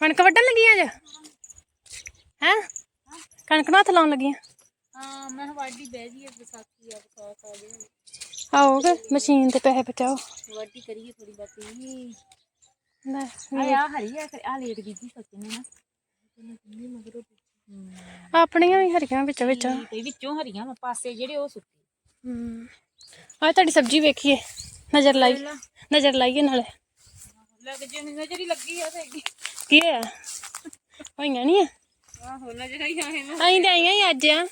ਕਣਕ ਵੱਢਣ ਲੱਗੀਆਂ ਜੇ ਹੈ ਕਣਕ ਨੂੰ ਹੱਥ ਲਾਉਣ ਲੱਗੀਆਂ ਹਾਂ ਮੈਂ ਵਾਢੀ ਬਹਿ ਜੀ ਵਿਸਾਖੀ ਆ ਵਿਸਾਖ ਆ ਗਈ ਆਓਗੇ ਮਸ਼ੀਨ ਤੇ ਪੈਸੇ ਬਚਾਓ ਵਾਢੀ ਕਰੀਏ ਥੋੜੀ ਬਾਤੀ ਲੈ ਆ ਹਰੀ ਆ ਆ ਲੇਟ ਬੀਜੀ ਸੱਚੇ ਨੇ ਨਾ। ਆਪਣੀਆਂ ਵੀ ਹਰੀਆਂ ਵਿੱਚ ਵਿੱਚ। ਤੇ ਵਿੱਚੋਂ ਹਰੀਆਂ ਵਾ ਪਾਸੇ ਜਿਹੜੇ ਉਹ ਸੁੱਕੇ। ਹੂੰ। ਆ ਤੁਹਾਡੀ ਸਬਜ਼ੀ ਵੇਖੀਏ ਨਜ਼ਰ ਲਾਈ ਨਜ਼ਰ ਲਾਈਏ ਨਾਲੇ। ਲੱਗ ਜੇ ਨਜ਼ਰ ਹੀ ਲੱਗੀ ਆ ਤੇ ਕੀ ਹੈ ਹੋਈਆਂ ਨਹੀਂ ਆ? ਆਹੋ ਨਜ਼ਰ ਹੀ ਆਏ ਨਾ। ਅਸੀਂ ਤੇ ਆਈਆਂ ਹੀ ਅੱਜ ਆ।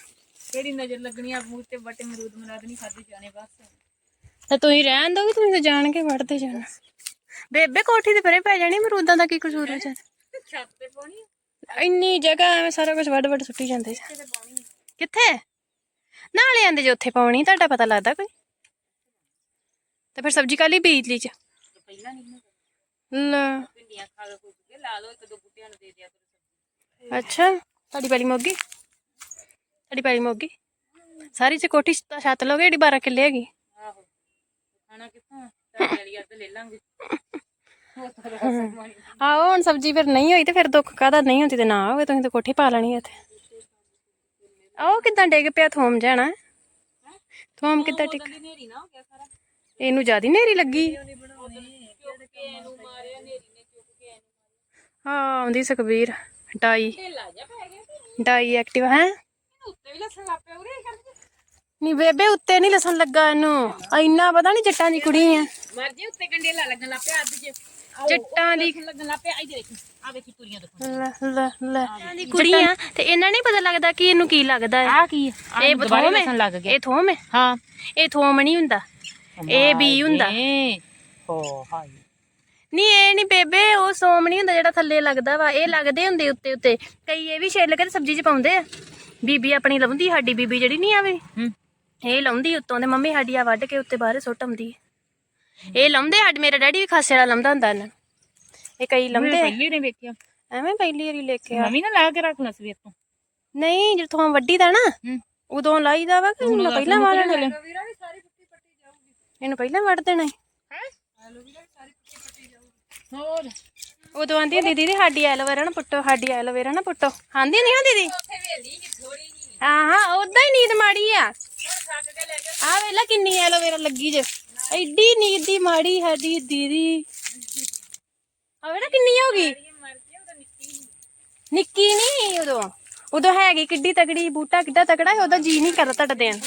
ਕਿਹੜੀ ਨਜ਼ਰ ਲੱਗਣੀ ਆ ਮੂੰਹ ਤੇ ਬਟੇ ਮਰੂਦ ਮਰਾਦ ਨਹੀਂ ਖਾਦੇ ਜਾਣੇ ਬਸ। ਤਾਂ ਤੁਸੀਂ ਰਹਿਣ ਦੋਗੇ ਤੁਸੀਂ ਤਾਂ ਜਾਣ ਕੇ ਵੜਦੇ ਜਾਣਾ? ਬੇਬੇ ਕੋਠੀ ਤੇ ਪਰੇ ਪੈ ਜਾਣੀ ਮਰੂਦਾਂ ਦਾ ਕੀ ਕਸੂਰ ਹੈ ਛੱਤ ਤੇ ਪਾਉਣੀ ਇੰਨੀ ਜਗ੍ਹਾ ਐਵੇਂ ਸਾਰਾ ਕੁਝ ਵੱਡ ਵੱਡ ਸੁੱਟੀ ਜਾਂਦੇ ਸੀ ਕਿੱਥੇ? ਨਾਲੇ ਆਂਦੇ ਜੇ ਉੱਥੇ ਪਾਉਣੀ, ਤੁਹਾਡਾ ਪਤਾ ਲੱਗਦਾ ਕੋਈ? ਤੇ ਫਿਰ ਸਬਜ਼ੀ ਕਾਲੀ ਬੀਜ ਲਈ ਚ? ਪਹਿਲਾਂ ਨਹੀਂ ਨਾ। ਭਿੰਡੀਆਂ ਖਾ ਲਓ ਕੋਈ ਲਾ ਲਓ ਇੱਕ ਦੋ ਬੂਟਿਆਂ ਨੂੰ ਦੇ ਦਿਆ ਕਰੋ ਅੱਛਾ, ਤੁਹਾਡੀ ਪੈਲੀ ਮੋਗੀ? ਤੁਹਾਡੀ ਪੈਲੀ ਮੋਗੀ? ਸਾਰੀ ਚ ਕੋਠੀ ਛੱਤ ਲੋਗੇ, ਜਿਹੜੀ 12 ਕਿੱਲੇ ਹੈਗੀ? ਆਹੋ, ਖਾਣਾ ਕਿੱਥੋਂ ਆਹੋ ਹੁਣ ਸਬਜ਼ੀ ਫਿਰ ਨਹੀਂ ਹੋਈ ਤੇ ਫਿਰ ਦੁੱਖ ਕਾਹਦਾ? ਨਹੀਂ ਹੁੰਦੀ ਤੇ ਨਾ ਹੋਵੇ ਤੁਸੀਂ ਤਾਂ ਕੋਠੀ ਪਾ ਲੈਣੀ ਇੱਥੇ। ਆਹ ਕਿਦਾਂ ਡਿੱਗ ਪਿਆ ਥੋਮ ਜਾਣਾ ਥੋਮ ਕਿੱਦਾਂ ਟਿਕ ਇਹਨੂੰ ਜਿਆਦੀ ਨੇਰੀ ਲੱਗੀ। ਹਾਂ ਆਉਂਦੀ ਸੁਖਬੀਰ ਡਾਈ। ਡਾਈ ਐਕਟਿਵ ਹੈ? ਉੱਤੇ ਵੀ ਲੱਸਣ ਲੱਗ ਪਿਆ ਉਰੇ ਕਰ ਨਹੀਂ ਬੇਬੇ ਉੱਤੇ ਨਹੀਂ ਲਸਣ ਲੱਗਾ ਇਹਨੂੰ। ਇੰਨਾ ਪਤਾ ਨਹੀਂ ਜੱਟਾਂ ਦੀ ਕੁੜੀ ਆ। ਮਰ ਜੇ ਉੱਤੇ ਗੰਡੇਲਾ ਲੱਗਣ ਲੱਗ ਪਿਆ ਅੱਧ ਜੇ। ਜੱਟਾਂ ਦੀ ਲੱਗਣ ਲੱਗ ਪਿਆ। ਦੇਖੀ ਆ ਵੇਖੀ ਤੁਰੀਆਂ ਦੇਖੋ। ਲੈ ਲੈ ਲੈ। ਕੁੜੀਆਂ ਤੇ ਇਹਨਾਂ ਨਹੀਂ ਪਤਾ ਲੱਗਦਾ ਕਿ ਇਹਨੂੰ ਕੀ ਲੱਗਦਾ ਹੈ। ਆ? ਕੀ ਇਹ ਥੋਮ ਹੈ। ਲੱਗ ਗਿਆ। ਇਹ ਥੋਮ ਹੈ। ਹਾਂ। ਇਹ ਥੋਮ ਨਹੀਂ ਹੁੰਦਾ। ਇਹ ਬੀ ਹੁੰਦਾ। ਓ ਹਾਈ ਨਹੀਂ ਇਹ ਨਹੀਂ ਬੇਬੇ ਉਹ ਸੋਮ ਨਹੀਂ ਹੁੰਦਾ ਜਿਹੜਾ ਥੱਲੇ ਲੱਗਦਾ ਵਾ। ਇਹ ਲੱਗਦੇ ਹੁੰਦੇ ਉੱਤੇ ਉੱਤੇ। ਕਈ ਇਹ ਵੀ ਛਿੱਲ ਕੇ ਸਬਜ਼ੀ 'ਚ ਪਾਉਂਦੇ ਆ। ਬੀਬੀ ਆਪਣੀ ਲਾਉਂਦੀ ਸਾਡੀ ਬੀਬੀ ਜਿਹੜੀ ਨਹੀਂ ਆਵੇ। ਹੂੰ। ਇਹ ਲਾਉਂਦੀ ਉੱਤੋਂ ਤੇ ਮੰਮੀ ਸਾਡੀ ਆ ਵੱਢ ਕੇ ਉੱਤੇ ਬਾਹਰ ਸੁੱਟ ਆਉਂਦੀ ਹੈ। ਇਹ ਲਾਉਂਦੇ ਸਾਡੇ ਮੇਰਾ ਡੈਡੀ ਵੀ ਖਾਸੇ ਵਾਲਾ ਲਾਉਂਦਾ ਹੁੰਦਾ ਇਹਨਾਂ ਇਹ ਕਈ ਲਾਉਂਦੇ ਆ। ਪਹਿਲੀ ਨੇ ਵੇਖਿਆ। ਐਵੇਂ ਪਹਿਲੀ ਵਾਰੀ ਲੈ ਕੇ ਆ। ਨਵੀਂ ਨਾ ਲਾ ਕੇ ਰੱਖ ਲੈ ਸਵੇਰ ਤੋਂ ਨਹੀਂ ਜਦੋਂ ਵੱਡੀ ਦਾ ਨਾ ਹੂੰ। ਉਦੋਂ ਲਾਈਦਾ ਵਾ ਕਿ ਹੁਣ ਪਹਿਲਾਂ ਵਾਲਾ ਲੈ ਇਹਨੂੰ ਪਹਿਲਾਂ ਵੱਢ ਦੇਣਾ। ਹੋਰ? ਉਦੋਂ ਆਂਦੀ ਹੁੰਦੀ ਦੀਦੀ ਸਾਡੀ ਐਲੋਵੇਰਾ ਨਾ ਪੁੱਟੋ ਸਾਡੀ ਐਲੋਵੇਰਾ ਨਾ ਪੁੱਟੋ। ਆਂਦੀ ਨਹੀਂ ਨਾ ਦੀਦੀ? ਹਾਂ ਹਾਂ ਉਦਾਂ ਹੀ ਨੀਂਦ ਮਾੜੀ ਆ। ਆ ਵੇਲਾ ਕਿੰਨੀ ਐਲੋਵੇਰਾ ਲੱਗੀ ਜੇ। ਐਡੀ ਨੀਂਦ ਦੀ ਮਾੜੀ ਸਾਡੀ ਦੀਦੀ। ਆ ਵੇਲਾ ਕਿੰਨੀ ਹੋ ਗਈ। ਨਿੱਕੀ ਨਹੀਂ ਉਦੋਂ। ਉਦੋਂ ਹੈਗੀ ਕਿੱਡੀ ਤਗੜੀ ਬੂਟਾ ਕਿੱਡਾ ਤਗੜਾ ਸੀ ਉਹਦਾ ਜੀ ਨਹੀਂ ਕਰਦਾ ਤੁਹਾਡਾ ਦੇਣ।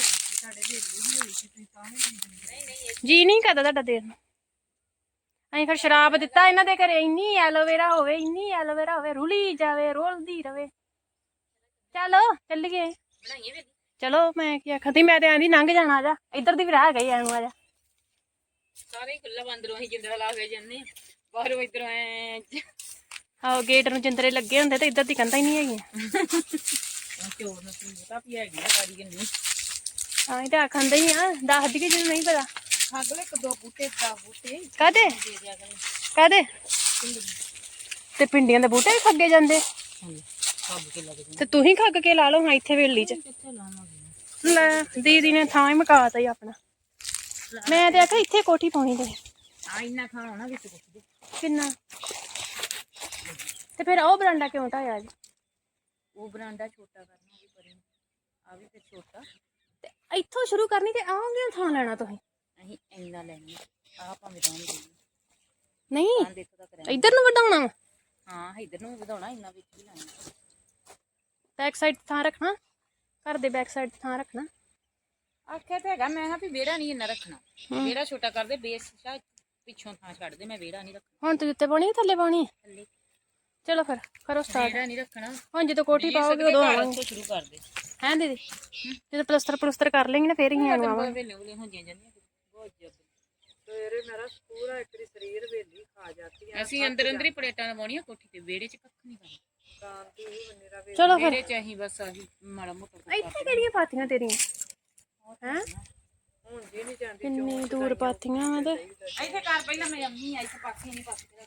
ਜੀ ਨਹੀਂ ਕਰਦਾ ਤੁਹਾਡਾ ਦੇਣ। ਨੂੰ। ਅਸੀਂ ਫਿਰ ਸ਼ਰਾਬ ਦਿੱਤਾ ਇਹਨਾਂ ਦੇ ਘਰੇ, ਇੰਨੀ ਐਲੋਵੇਰਾ ਹੋਵੇ, ਇੰਨੀ ਐਲੋਵੇਰਾ ਹੋਵੇ, ਰੁਲੀ ਜਾਵੇ, ਰੋਲਦੀ ਰਵੇ। ਚਲੋ, ਚੱਲੀਏ। ਚਲੋ ਮੈਂ ਕੀ ਆਖਾਂ ਤੀ ਮੈਂ ਤੇ ਆਂਦੀ ਲੰਘ ਜਾਣਾ ਆ ਜਾ ਇੱਧਰ ਦੀ ਵੀ ਰਾਹ ਗਈ ਐਨੂੰ ਆ ਜਾ ਸਾਰੇ ਖੁੱਲਾ ਬੰਦਰੋਂ ਹੀ ਜਿੰਦਰਾ ਲਾ ਕੇ ਜੰਨੇ ਬਾਹਰੋਂ ਇਧਰੋਂ ਐ ਆਹੋ ਗੇਟ ਨੂੰ ਜਿੰਦਰੇ ਲੱਗੇ ਹੁੰਦੇ ਤੇ ਇੱਧਰ ਦੀ ਕੰਧਾਂ ਹੀ ਨਹੀਂ ਹੈਗੀਆਂ ਚੋਰ ਨਾ ਤੂੰ ਪਤਾ ਵੀ ਹੈਗੀ ਆ ਗਾੜੀ ਕਿੰਨੀ ਹਾਂ ਇਹ ਤਾਂ ਆਖਣ ਦੇ ਹੀ ਆ ਦੱਸ ਦੀ ਜਿਹਨੂੰ ਨਹੀਂ ਪਤਾ ਖੱਗ ਲੈ ਇੱਕ ਦੋ ਬੂਟੇ ਦਾ ਬੂਟੇ ਕਾਦੇ ਦੇ ਦਿਆ ਕਰੇ ਕਾਦੇ ਤੇ ਪਿੰਡੀਆਂ ਦੇ ਬੂਟੇ ਵੀ ਖੱਗੇ ਜਾਂਦੇ ਹਾਂਜੀ ਖੱਗ ਕੇ ਲੱਗ ਜਾਂਦੇ ਤੇ ਤੂੰ ਹੀ ਖੱਗ ਕੇ ਲਾ ਲਓ ਹਾਂ ਇੱਥੇ ਵੇਲੀ 'ਚ। ਕਿੱਥੇ ਲਾਵਾਂਗੇ ਲੈ ਦੀਦੀ ਨੇ ਥਾਂ ਹੀ ਮਕਾਤਾ ਹੀ ਆਪਣਾ। ਮੈਂ ਤੇ ਆਖਿਆ ਇੱਥੇ ਕੋਠੀ ਪਾਉਣੀ ਤੇ। ਆ ਇੰਨਾ ਖਾਣਾ ਹੋਣਾ ਵਿੱਚ ਕੁਛ ਦੇ ਕਿੰਨਾ? ਤੇ ਫਿਰ ਉਹ ਬਰਾਂਡਾ ਕਿਉਂ ਢਾਇਆ ਜੀ? ਉਹ ਬਰਾਂਡਾ ਛੋਟਾ ਕਰਨਾ ਵੀ ਪਰੇ ਆ ਵੀ ਤੇ ਛੋਟਾ। ਤੇ ਇੱਥੋਂ ਸ਼ੁਰੂ ਕਰਨੀ ਤੇ ਆਉਂਗੇ ਥਾਂ ਲੈਣਾ ਤੁਸੀਂ। ਅਸੀਂ ਇੰਨਾ ਲੈਣੀ। ਆ ਭਾਵੇਂ ਤਾਂ ਦੇ ਨਹੀਂ ਆਂ ਦੇਖੋ ਤੱਕ ਰਹਿਣਾ ਇੱਧਰ ਨੂੰ ਵਧਾਉਣਾ। ਵਾ ਹਾਂ ਇਧਰ ਨੂੰ ਵੀ ਵਧਾਉਣਾ ਇੰਨਾ ਵਿੱਚ ਵੀ ਲਾਣਾ। ਬੈਕ ਸਾਈਡ ਥਾਂ ਰੱਖਣਾ ਘਰ ਦੇ ਬੈਕ ਸਾਈਡ ਥਾਂ ਰੱਖਣਾ ਆਖਿਆ ਤੇ ਹੈਗਾ ਮੈਂ ਕਿਹਾ ਵੀ ਵਿਹੜਾ ਨਹੀਂ ਇੰਨਾ ਰੱਖਣਾ ਵਿਹੜਾ ਛੋਟਾ ਕਰਦੇ ਬੇਸ ਸ਼ਾ ਪਿੱਛੋਂ ਥਾਂ ਛੱਡ ਦੇ ਮੈਂ ਵਿਹੜਾ ਨਹੀਂ ਰੱਖਣਾ ਹੁਣ ਤੁਸੀਂ ਉੱਤੇ ਪਾਉਣੀ ਹੈ ਥੱਲੇ ਪਾਉਣੀ ਹੈ ਥੱਲੇ ਚਲੋ ਫਿਰ ਕਰੋ ਸਟਾਰਟ ਵਿਹੜਾ ਨਹੀਂ ਰੱਖਣਾ ਹੁਣ ਜਦੋਂ ਕੋਠੀ ਪਾਓਗੇ ਉਦੋਂ ਆਵਾਂਗੇ ਉੱਥੋਂ ਸ਼ੁਰੂ ਕਰ ਦੇ ਹੈਂ ਦੀਦੀ ਜਦੋਂ ਪਲਸਤਰ ਪਲਸਤਰ ਕਰ ਲੈਂਗੇ ਨਾ ਫੇਰ ਹੀ ਆਉਣਾ ਬਹੁਤ ਵੇਲੇ ਵੇਲੇ ਹੋ ਜਾਂਦੀਆਂ ਜਾਂਦੀਆਂ ਬਹੁਤ ਜਬ ਸਵੇਰੇ ਮੇਰਾ ਪੂਰਾ ਇੱਕ ਦੀ ਸਰੀਰ ਵੇਲੀ ਖਾ ਜਾਂਦੀ ਹੈ ਅਸੀਂ ਅੰਦਰ ਅੰਦਰ ਹੀ ਪਲੇਟਾਂ ਲਵਾਉਣੀਆਂ ਕੋਠੀ ਤੇ ਵਿਹੜੇ 'ਚ ਕੱਖ ਨਹੀਂ ਕਰਨਾ ਸ਼ਾਂਤੀ ਹੀ ਮੇਰਾ ਵੇਲੀ ਚਲੋ ਫਿਰ। ਵਿਹੜੇ 'ਚ ਅਸੀਂ ਬਸ ਆਹੀ ਮਾੜਾ ਮੋਟਾ ਕੁਛ ਇੱਥੇ ਕਿਹੜੀਆਂ ਪਾਥੀਆਂ ਤੇਰੀਆਂ? ਹੈ? ਹੁਣ ਜੀ ਨਹੀਂ ਜਾਂਦੀ ਕਿੰਨੀ ਦੂਰ ਪਾਥੀਆਂ ਮੈਂ ਤੇ। ਇੱਥੇ ਕਰ ਪਹਿਲਾਂ ਮੈਂ ਅੰਮੀ ਆਈ ਤੇ ਪਾਸੇ ਨਹੀਂ ਪਾਸੇ